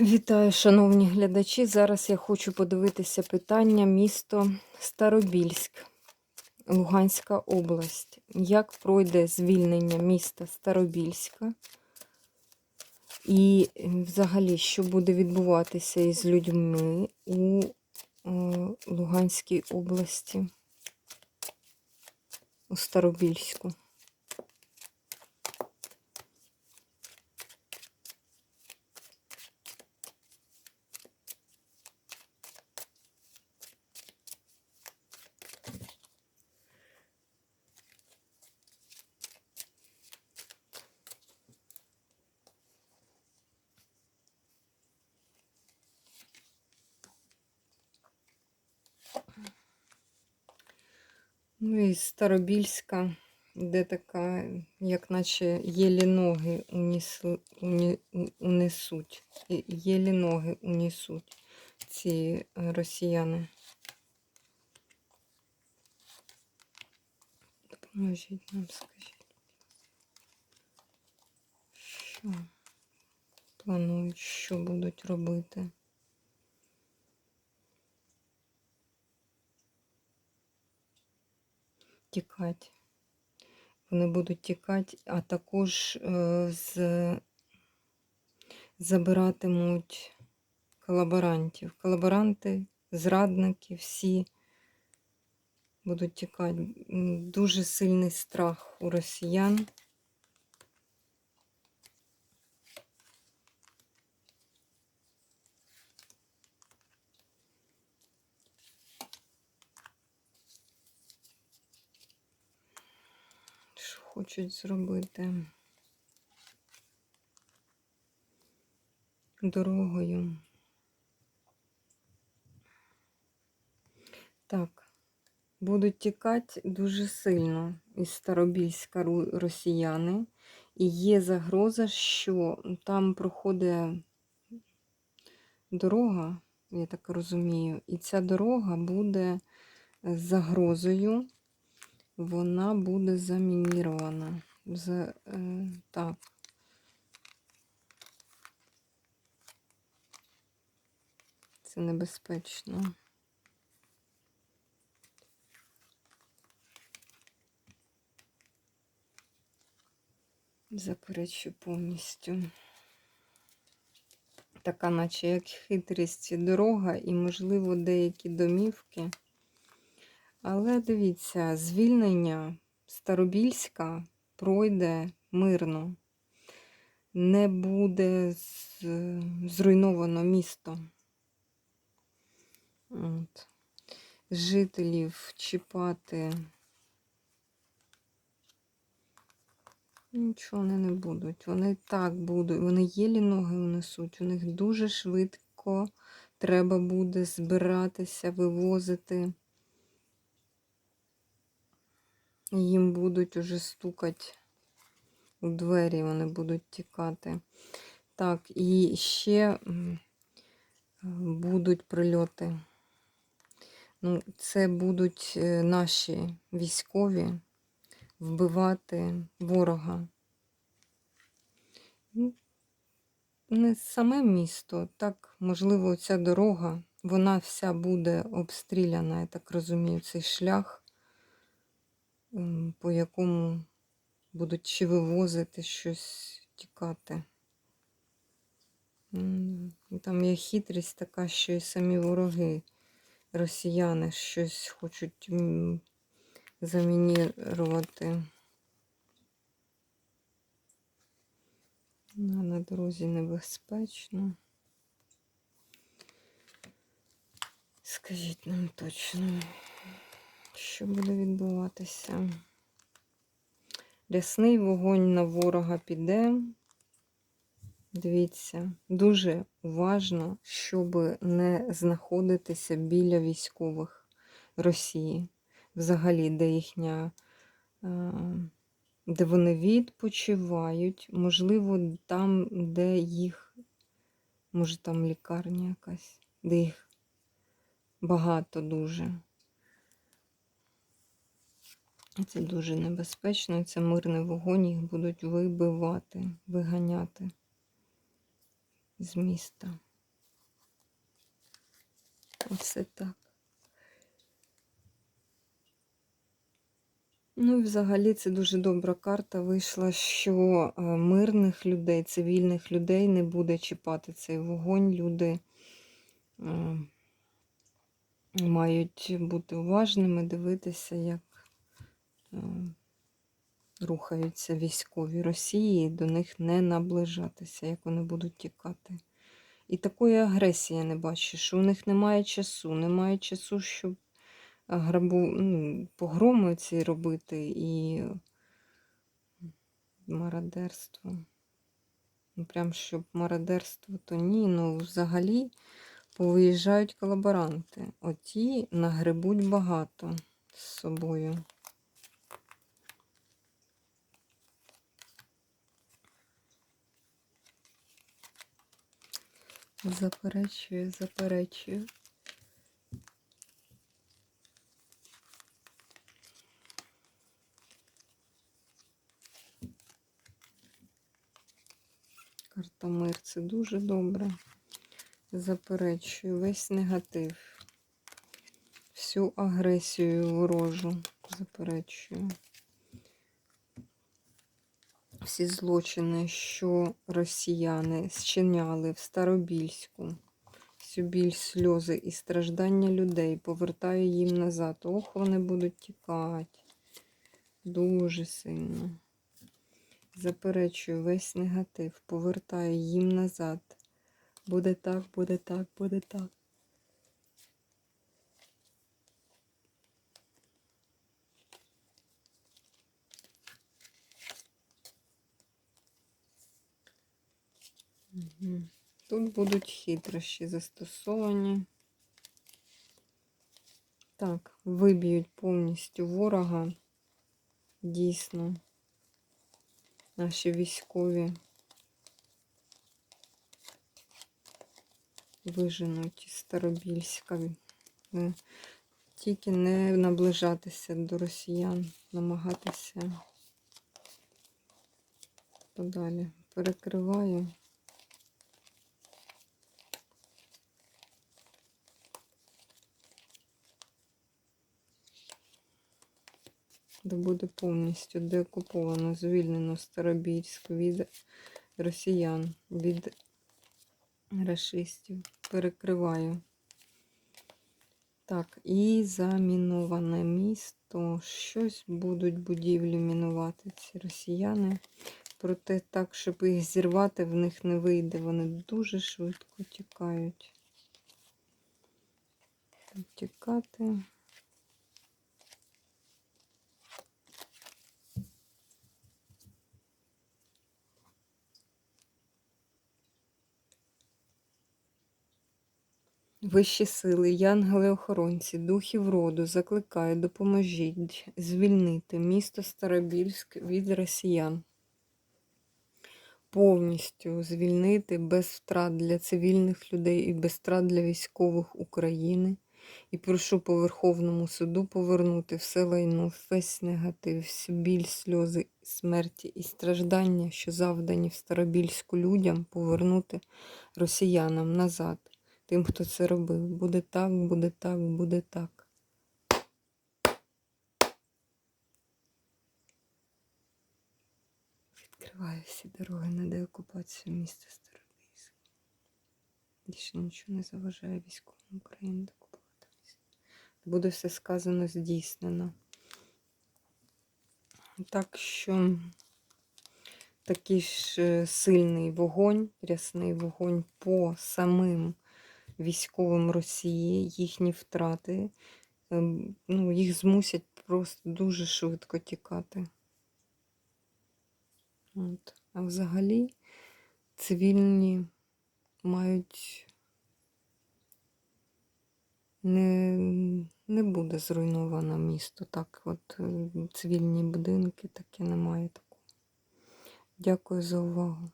Вітаю, шановні глядачі. Зараз я хочу подивитися питання місто Старобільськ, Луганська область. Як пройде звільнення міста Старобільська? І взагалі, що буде відбуватися із людьми у е, Луганській області, у Старобільську? Ну і Старобільська, де така, як наче єлі ноги унісу, уні, унесуть. Єлі ноги унесуть ці е, росіяни. Допоможіть нам, скажіть. Що планують, що будуть робити? Тікати. Вони будуть тікати, а також е, з... забиратимуть колаборантів. Колаборанти, зрадники, всі будуть тікати. Дуже сильний страх у росіян. Що хочуть зробити дорогою. Так, будуть тікати дуже сильно із Старобільська росіяни. І є загроза, що там проходить дорога, я так розумію, і ця дорога буде загрозою, вона буде замінірована. За, е, так. Це небезпечно. Заперечу повністю. Така, наче як хитрість дорога і, можливо, деякі домівки. Але дивіться, звільнення Старобільська пройде мирно. Не буде зруйновано місто. От. Жителів чіпати. Нічого вони не будуть. Вони так будуть. Вони єлі ноги унесуть. У них дуже швидко треба буде збиратися, вивозити. Їм будуть уже стукати у двері, вони будуть тікати. Так, і ще будуть прильоти. Ну, це будуть е, наші військові вбивати ворога. Ну, Не саме місто, так, можливо, ця дорога, вона вся буде обстріляна, я так розумію, цей шлях, по якому будуть чи вивозити щось тікати. І Там є хитрість така, що і самі вороги, росіяни, щось хочуть замінірувати. На дорозі небезпечно. Скажіть нам точно, що буде відбуватися. Рясний вогонь на ворога піде. Дивіться, дуже уважно, щоб не знаходитися біля військових Росії. Взагалі, де їхня, е, де вони відпочивають, можливо, там, де їх, може, там лікарня якась, де їх багато дуже. Це дуже небезпечно. Це мирний вогонь, їх будуть вибивати, виганяти з міста. все так. Ну і взагалі це дуже добра карта вийшла, що е, мирних людей, цивільних людей не буде чіпати цей вогонь. Люди е, мають бути уважними, дивитися, як рухаються військові Росії, до них не наближатися, як вони будуть тікати. І такої агресії я не бачу, що у них немає часу, немає часу, щоб грабу, ну, погроми ці робити і мародерство. Ну, прям щоб мародерство, то ні. Ну, взагалі повиїжджають колаборанти. Оті нагребуть багато з собою. Заперечую, заперечую. Карта мир це дуже добре. Заперечую весь негатив, всю агресію ворожу. Заперечую. Всі злочини, що росіяни зчиняли в Старобільську, всю біль, сльози і страждання людей повертаю їм назад. Ох, вони будуть тікати. Дуже сильно. Заперечую весь негатив, повертаю їм назад. Буде так, буде так, буде так. Тут будуть хитрощі застосовані. Так, виб'ють повністю ворога. Дійсно наші військові виженуть із Старобільська. Е, Тільки не наближатися до росіян, намагатися подалі. Перекриваю. Де буде повністю деокуповано, звільнено Старобільськ від росіян, від расистів. Перекриваю. Так, і заміноване місто. Щось будуть будівлі мінувати ці росіяни. Проте так, щоб їх зірвати, в них не вийде. Вони дуже швидко тікають. Тікати. Вищі сили, янголи-охоронці, духів роду, закликаю, допоможіть звільнити місто Старобільськ від росіян. Повністю звільнити без втрат для цивільних людей і без втрат для військових України. І прошу по Верховному суду повернути все лайно, весь негатив, біль, сльози, смерті і страждання, що завдані в Старобільську людям, повернути росіянам назад тим, хто це робив. Буде так, буде так, буде так. Відкриваю всі дороги на деокупацію міста Старобільськ. Більше нічого не заважає військовим України докупувати місто. Буде все сказано, здійснено. Так що такий ж е, сильний вогонь, рясний вогонь по самим військовим Росії, їхні втрати, ем, ну, їх змусять просто дуже швидко тікати. От. А взагалі цивільні мають не не буде зруйновано місто. Так, от е, цивільні будинки, таке немає такого. Дякую за увагу.